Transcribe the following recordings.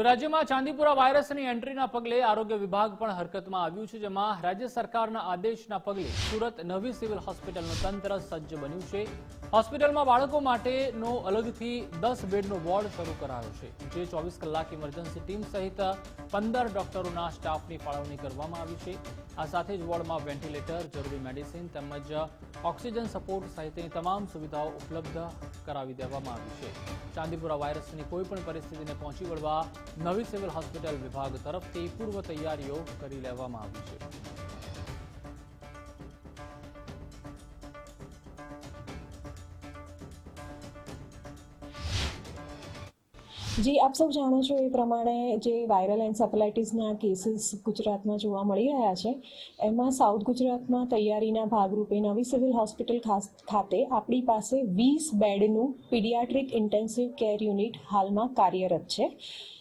તો રાજ્યમાં ચાંદીપુરા વાયરસની એન્ટ્રીના પગલે આરોગ્ય વિભાગ પણ હરકતમાં આવ્યું છે, જેમાં રાજ્ય સરકારના આદેશના પગલે સુરત નવી સિવિલ હોસ્પિટલનું તંત્ર સજ્જ બન્યું છે. હોસ્પિટલમાં બાળકો માટેનો અલગથી દસ બેડનો વોર્ડ શરૂ કરાયો છે, જે ચોવીસ કલાક ઇમરજન્સી ટીમ સહિત પંદર ડોક્ટરોના સ્ટાફની ફાળવણી કરવામાં આવી છે. આ સાથે જ વોર્ડમાં વેન્ટિલેટર, જરૂરી મેડિસિન તેમજ ઓક્સિજન સપોર્ટ સહિતની તમામ સુવિધાઓ ઉપલબ્ધ કરાવી દેવામાં આવી છે. ચાંદીપુરા વાયરસની કોઈપણ પરિસ્થિતિને પહોંચી વળવા નવી સિવિલ હોસ્પિટલ વિભાગ તરફથી પૂર્વ તૈયારીઓ કરી લેવામાં આવી છે. જી, આપ સૌ જાણો છો એ પ્રમાણે જે વાયરલ એન્સેફેલાઇટિસના કેસીસ ગુજરાતમાં જોવા મળી રહ્યા છે, એમાં સાઉથ ગુજરાતમાં તૈયારીના ભાગરૂપે નવી સિવિલ હોસ્પિટલ ખાતે આપણી પાસે વીસ બેડનું પીડિયાટ્રિક ઇન્ટેન્સિવ કેર યુનિટ હાલમાં કાર્યરત છે.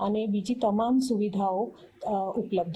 અને બીજી તમામ સુવિધાઓ ઉપલબ્ધ